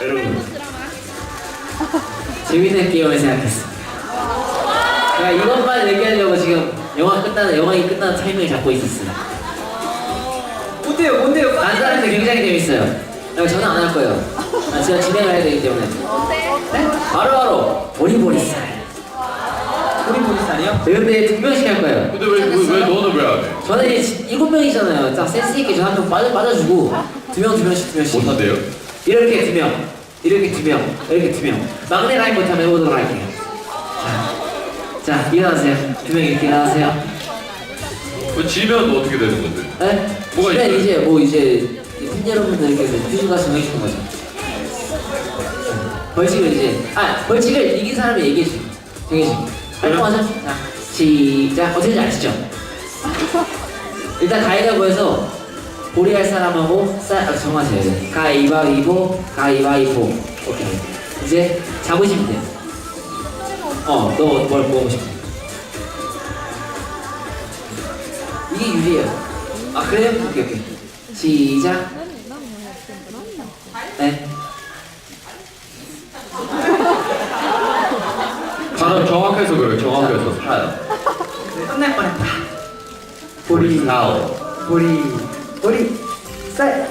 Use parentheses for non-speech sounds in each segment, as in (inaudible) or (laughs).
여러분 재밌는 게임을 생각했어. 제가 이것만 얘기하려고 지금 영화 끝나는 영화가 끝나는 타이밍을 잡고 있었어요. 뭔데요 뭔데요 난 사람들 굉장히 재밌어요. 나 저는 안 할 거예요. 나 제가 진행을 해야 되기 때문에. 네? 바로 바로 보리보리 살. 우리 보리살이요? 네, 근데 두 명씩 할 거예요. 근데 왜, 왜, 왜 너는 왜안 해? 저는 이제 일곱 명이잖아요. 딱 센스 있게 저한명 빠져 빠져주고 두 명 두 명씩 두 명씩. 못한대요? 이렇게 두 명, 이렇게 두 명, 이렇게 두 명. 막내 라인부터 한번 해보도록 할게요. 자, 자 일어나세요. 두 명 이렇게 일어나세요. 그 지면 어떻게 되는 건데? 네? 뭐가 지금 있어요? 이제 뭐 이제 팬 여러분들에게 퀴즈가 정해주는 거죠. 벌칙을 이제 아 벌칙을 이긴 사람이 얘기해 주고 정해주고. 활동하자. 자 시작. 어떻게 지 아시죠? (laughs) 일단 가위바위보에서 보리 할 사람하고 쌀 아, 정하세요. 이제. 가위바위보 가위바위보. 오케이. 이제 잡으시면 돼요. 어, 너 뭘 먹고 싶어? 이게 유리예요. 아 그래요? 오케이 오케이. 시작. 네. 발음 정확해서 그래요 정확해서 살아요 끝날 뻔했다 우리 사오 보리 보리 쌀.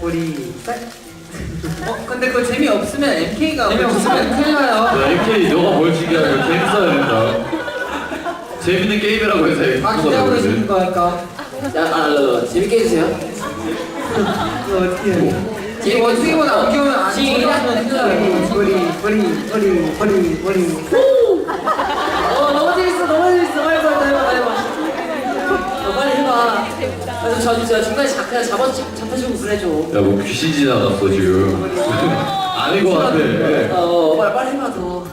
보리 쌀. 어, 근데 그거 재미없으면 MK가 재미없으면 큰일 나요. MK 너가 벌칙이야 이거 재밌어야 된다. 재밌는 게임이라고 해서 아 기대하고 계시는 거니까? 자, 아, 아, 재밌게 해주세요. 이거 어떻게 해요? 재밌게 어떻게 보면 안 힘들어요. 보리 보리 보리 보리 보리 어, 너무 재밌어, 너무 재밌어. 빨리, 빨리, 빨리, 빨리, 빨리. 어, 빨리 해봐. 그래서 저, 저 중간에 자, 그냥 잡아, 잡아주고 그래줘. 야 뭐 귀신 지나갔어 지금 아닌 것 같아 어, 빨리, 빨리 해봐, 더.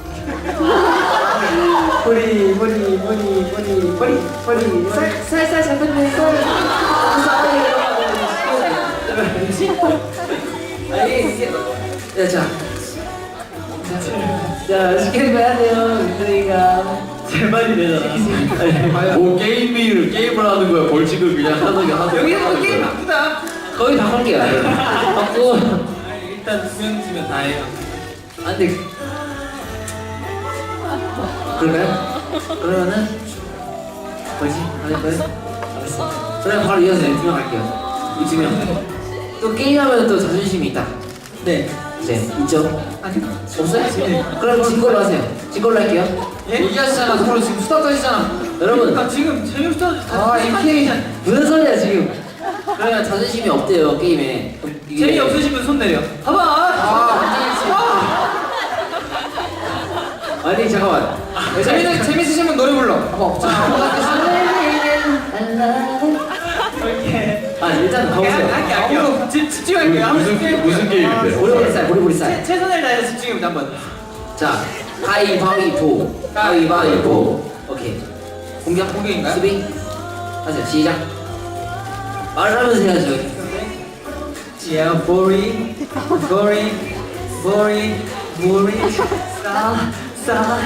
보리 보리 보리 보리 보리 보리 쌀 살살 잡아주고, 살. 아니, 이게. 야, 자. 거 해야 돼요, 민들이가. 제발이 되잖아 뭐 게임을 게임을 하는 거야 벌칙을 그냥 하는 게 하는 여기서 뭐 게임 거의 바꿀게요. 바꾸고. 일단 두명 주면 다 해요 안 돼. 그럴까요? 그러면은 뭐지? 안 할까요? 알았어. 그럼 바로 이어서 두명 할게요. 이 두 명. 또 게임하면 또 자존심이 있다. 네 네, 있죠? 아니 없어요? 네. 그럼 진 걸로 하세요. 진 걸로 할게요. 예? 얘기하시잖아. 서로 지금 수다 떠시잖아. 여러분, 나 지금 재미없어 아, MK 무슨 소리야 지금? 그러면 자존심이 없대요 게임에. 이게- 재미 없으시면 손 내려 봐봐 아, 아니 잠깐만. 재밌는 재밌으시면 노래 불러 이렇게 아 일단 가보세요. 할게요 집- 집중할게요 무슨. 무슨 게임인데 보리보리 쌀, 보리보리 쌀. 최- 최선을 다해서 집중해보자 한번 자, 가위바위보, 가위바위보. 오케이. 공격, 공격인가요? 수비. 하세요. 시작. 말하면서 해야죠. Yeah, 보리 보리 보리 보리 싸 싸,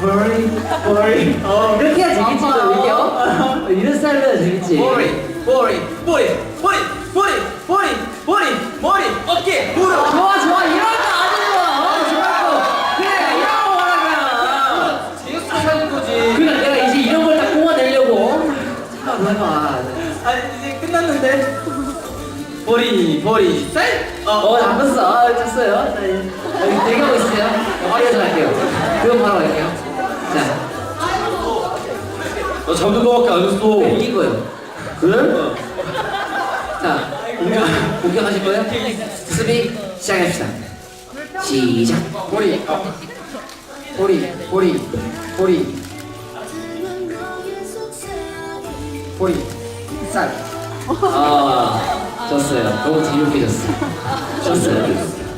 보리 보리 어 이렇게 해야 재밌지, 또 이게 어? 이런 스타일로 해야 재밌지. 보리 보리 보리 보리 보리 보리 보리 머리 어깨 무릎 좋아, 좋아. 거 보리 보리 쌀 어, 잡았어. 아, 쳤어요. 자, 여기 대기하고. 바로 이어서 갈게요. 그럼 바로 갈게요. 자, 나 잡는 거밖에 안 했어 이긴 거예요. 그래? 자, 공격, 공격하실 거예요? 수비 시작합시다. 시작. 보리 보리 보리 보리 보리 쌀 아, 졌어요. 너무 졌어. 졌어요.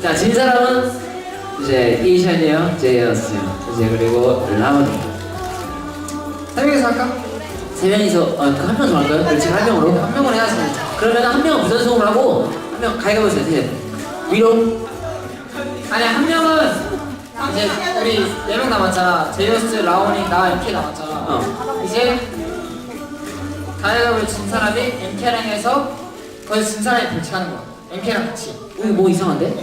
자, 진 사람은 이제 이션이요, 제이였어요. 이제 그리고 라운이. 세 명이서 할까? 세 명이서 어, 한명 정할까요? 그렇지 한 명으로 한 명을 해야지. 그러면 한 명은 부전승을 하고 한 명 가위가 보세요. 이제 위로. 아니 한 명은 이제 우리 네 명 남았잖아 제이어스 라온이 나 이렇게 남았잖아 어. 이제 가위바위보 진 사람이 MK랑 해서 거기서 진 사람이 벌칙하는 거야. MK랑 같이. 여기 뭐 이상한데?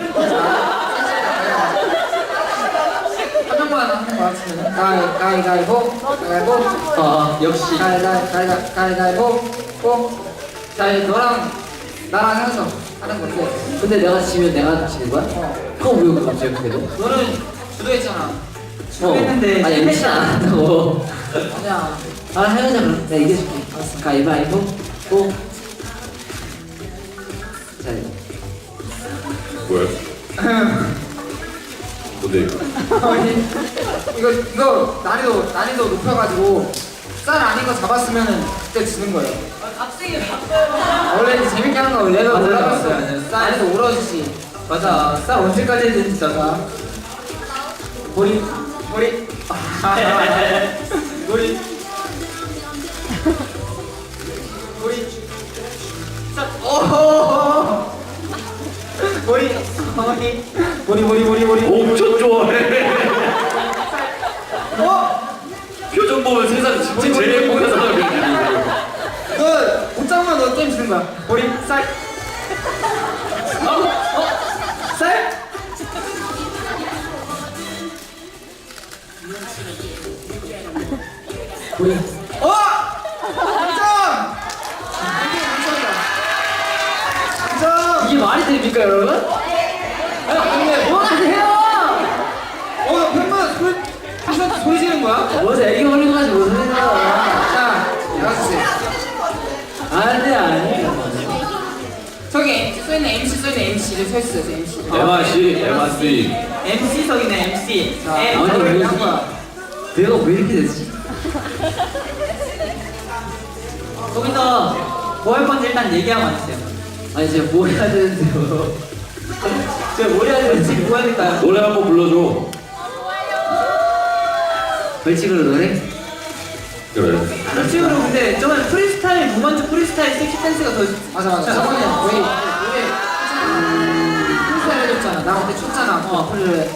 한 명만 하는 거 같으면 가위 가위 가위 보 가위바위보 어 역시 가위 가위 가위가 가위 가위 보 보. 자 이제 너랑 나랑 해서 하는 건데. 근데 내가 지면 내가 지는 거야? 어. 그럼 왜 갑자기 그렇게 돼? 너는 주도했잖아. 어. 했는데 아니 MC는 안 한다고 아니야. 아 해보자 그럼 내가 이겨줄게 가위바위보 뽀 자, 뭐야? 뭔데 이거? 아니, 이거 이거 난이도 난이도 높여가지고 쌀 아닌 거 잡았으면은 그때 지는 거예요. 원래 이제 재밌게 하는 거 레벨 맞아요, 올라갔어요. 맞아요. 쌀에서 오러지지. 맞아. 쌀 언제까지 해야 되는지 (laughs) 자 머리 머리 머리 머리 쌀 오호 머리 머리 머리 머리 머리 머리 엄청 좋아해. 어? 표정 보면 세상 진짜 제일 행복한? 사람이야. 너 옷장만 너 게임 지는 거야. 머리 쌀. 어? 어? 쌀? 우리 어? 당첨! 당첨! 이게 말이 됩니까 여러분? 야, 근데 뭐 하세요? 어, 나 팬분 소리, 팬분 소리 지는 거야? 뭐지 애기 걸리고 가지 무슨 소리야 자, 나가주세요. 안돼 안돼 저기 써있는 MC 써있는 MC를 써있어요, MC. 에마 씨, 에마 씨. MC석이네, MC. 자, M, 아니, 저를 왜한 거야. 내가 왜 이렇게 됐지? (laughs) 거기서 뭐 할 건지 일단 얘기하고 앉으세요. 아니 제가 뭐 해야 되는데요 (laughs) 제가 뭐 해야 될지 뭐 해야 될까요? 노래 한 번 불러줘. 벌칙으로 노래? 그래. 솔직으로 근데 저번에 프리스타일 무반주 프리스타일 섹시 댄스가 더 맞아 맞아. 저번에 우리 우리 프리스타일 해줬잖아. 나 그때 췄잖아. 어 그래.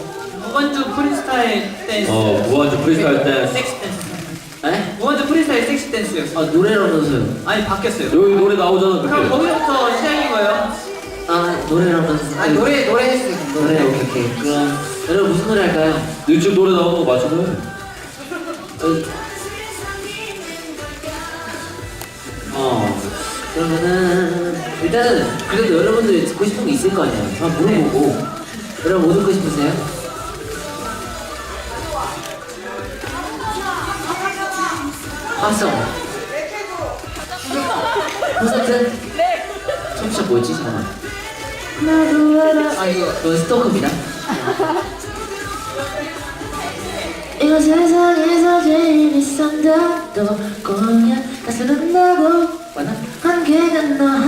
무반주 프리스타일 댄스. 어, 무한주 프리스타일 댄스. 섹시 댄스. 에? 무반주 프리스타일 섹시 댄스였어. 아 노래라면서요 아니 바뀌었어요. 여기 노래 나오잖아, 그럼 그때. 거기서부터 시작인 거예요? 아 노래라면서 아니 노래 노래 해주세요. 노래 오케이 오케이. 그럼 여러분 무슨 노래 할까요? 유튜브 노래 나오는 거 맞춰서 어, 어 그러면은 일단은 그래도 여러분들이 듣고 싶은 게 있을 거 아니에요. 한번 물어보고. 여러분 뭐 듣고 싶으세요? 합성. 콘서트? 네. 청취자 뭐였지? 잠깐만. 아 이거 이건 스토커입니다. 이거 세상에서 제일 비싼 닭도 공연 가서 끝나고 맞나?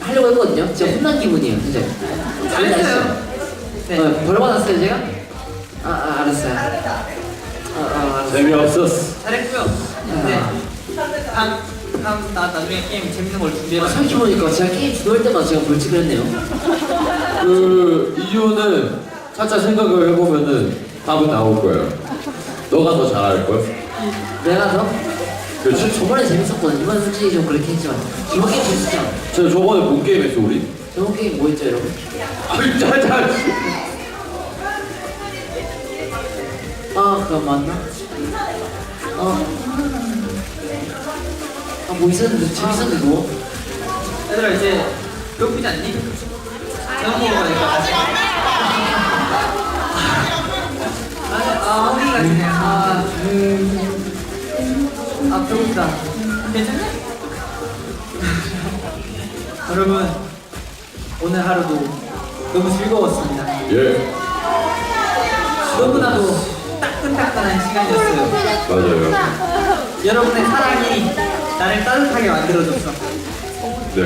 하려고 했거든요 진짜 혼난 기분이에요 진짜 잘했어요 네. 어, 벌 받았어요 제가? 아, 아 알았어요 아, 아 알았어요 재미없었어. 잘했고요 네 다음 다음 나 나중에 게임 재밌는 걸 준비해 아, 생각해보니까 제가 게임 주도할 때마다 제가 벌칙을 했네요 그 이유는 살짝 생각을 해보면은 답은 나올 거예요. 너가 더 잘할 걸. 내가 더? 그렇지. 저번에 재밌었거든요 이번 솔직히 좀 그렇게 했지만 이번 게임 재밌었잖아 저 저번에 뭔 게임 했어 우리? 저번 게임 뭐 했죠 여러분? 아이 짜잔. 아 그거 맞나? 어. 아뭐 있었는데 재밌었는데 뭐? 얘들아 이제 배고프지 않니? 저녁 먹으러 가니까 아 허리 같네 아, 아 배고프다 괜찮아? (laughs) 여러분 오늘 하루도 너무 즐거웠습니다 예. 너무나도 따끈따끈한 시간이었어요 맞아요. 여러분의 사랑이 나를 따뜻하게 만들어줬어 네.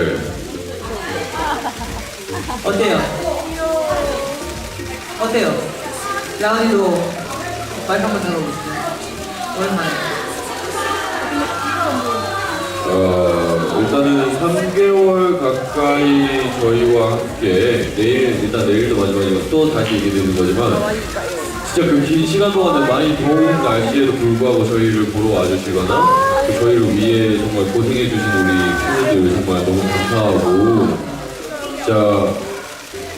어때요? 어때요? 라은이도 마이크 한번 들어보세요. 오랜만에. 어, 일단은 3개월 가까이 저희와 함께 내일 일단 내일도 마지막이고 또 다시 얘기 드리는 거지만 진짜 그 긴 시간 동안에 많이 더운 날씨에도 불구하고 저희를 보러 와주시거나 또 저희를 위해 정말 고생해 주신 우리 팬분들 정말 너무 감사하고 진짜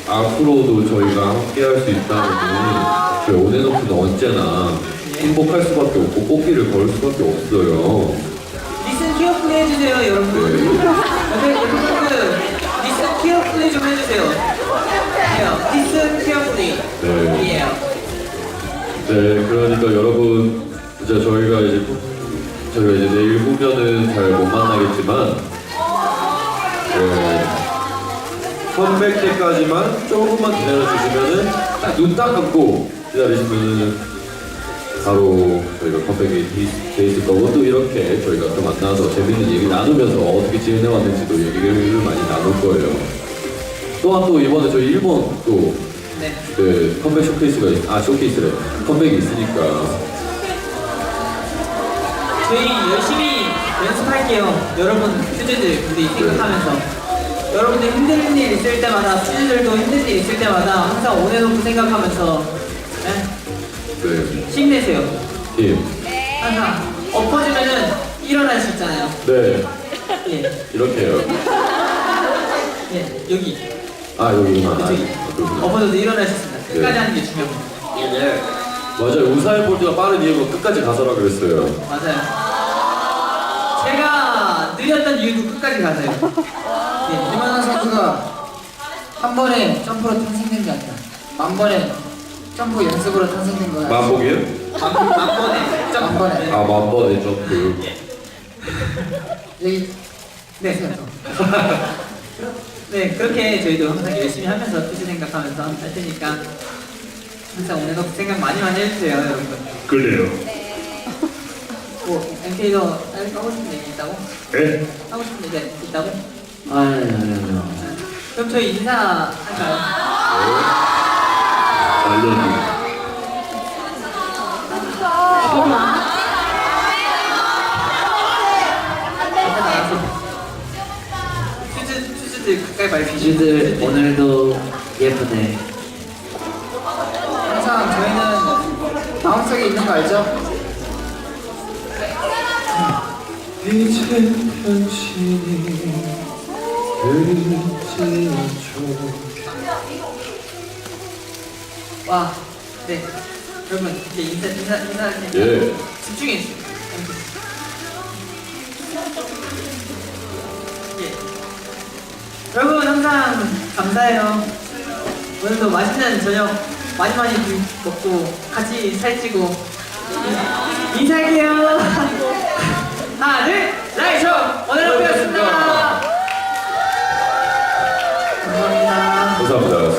앞으로도 저희가 함께 할 수 있다면 저희 온앤오프는 언제나 행복할 수밖에 없고 꽃길을 걸을 수밖에 없어요. 리슨 키어플레이 해주세요, 여러분. 네. 여러분, 여러분, 리슨 키어플레이 좀 해주세요. 예, 리슨 키어플레이. 네. 예. 네, 그러니까 여러분, 이제 저희가 이제 저희가 이제 내일 후면은 잘 못 만나겠지만, 네, 컴백 때까지만 조금만 기다려 주시면은 딱 눈 딱 감고 기다리시면은 바로 저희가 컴백이 돼- 돼 있을 거고 또 이렇게 저희가 또 만나서 재밌는 얘기 나누면서 어떻게 지내왔는지도 얘기를 많이 나눌 거예요. 또한 또 이번에 저희 일본 또 네. 그 컴백 쇼케이스가 있, 아 쇼케이스래 컴백이 있으니까 저희 열심히 연습할게요. 여러분 퓨즈들 무대 생각하면서. 여러분들 힘든 일 있을 때마다 퓨즈들도 힘든 일 있을 때마다 항상 온앤오프 생각하면서 네? 네, 힘내세요. 팀. 항상 엎어지면은 일어날 수 있잖아요. 네, 예, 이렇게요. 예, 여기. 아 여기구나. 아. 그렇구나. 엎어져도 일어날 수 있습니다. 끝까지 네. 하는 게 중요합니다. 맞아요. 우사인 볼트가 빠른 이유가 끝까지 가서라 그랬어요. 맞아요. 제가 느렸던 이유도 끝까지 가세요. 예, 이만한 선수가 한 번에 점프로 탄생된 게 아니라 만 번에 점프 연습으로 탄생된 거야. 만복이요? 만, 만 번에 점프. 만 번에. 아 만번의 점프. 여기 네. 네, 그렇게 저희도 항상 열심히 하면서 퓨즈 생각하면서 할 테니까 항상 오늘도 생각 많이 많이 해주세요, 여러분. 그래요. 뭐, MK도 하고 싶은 얘기 있다고? 네? 하고 싶은 얘기 있다고? 아니 아니 아니 그럼 저희 인사할까요? 비주들 오늘도 예쁘네 항상 저희는 마음속에 있는 거 알죠? 이제 당신이 그리지 않죠. 와, 네. 그러면 이제 인사, 인사, 인사할게요. 예. 집중해주세요. 예. 여러분, 항상 감사해요. 오늘도 맛있는 저녁 많이 많이 먹고 같이 살찌고 인사할게요. (laughs) 하나, 둘, 라이쇼! 오늘 오였습니다 네, 감사합니다. 감사합니다.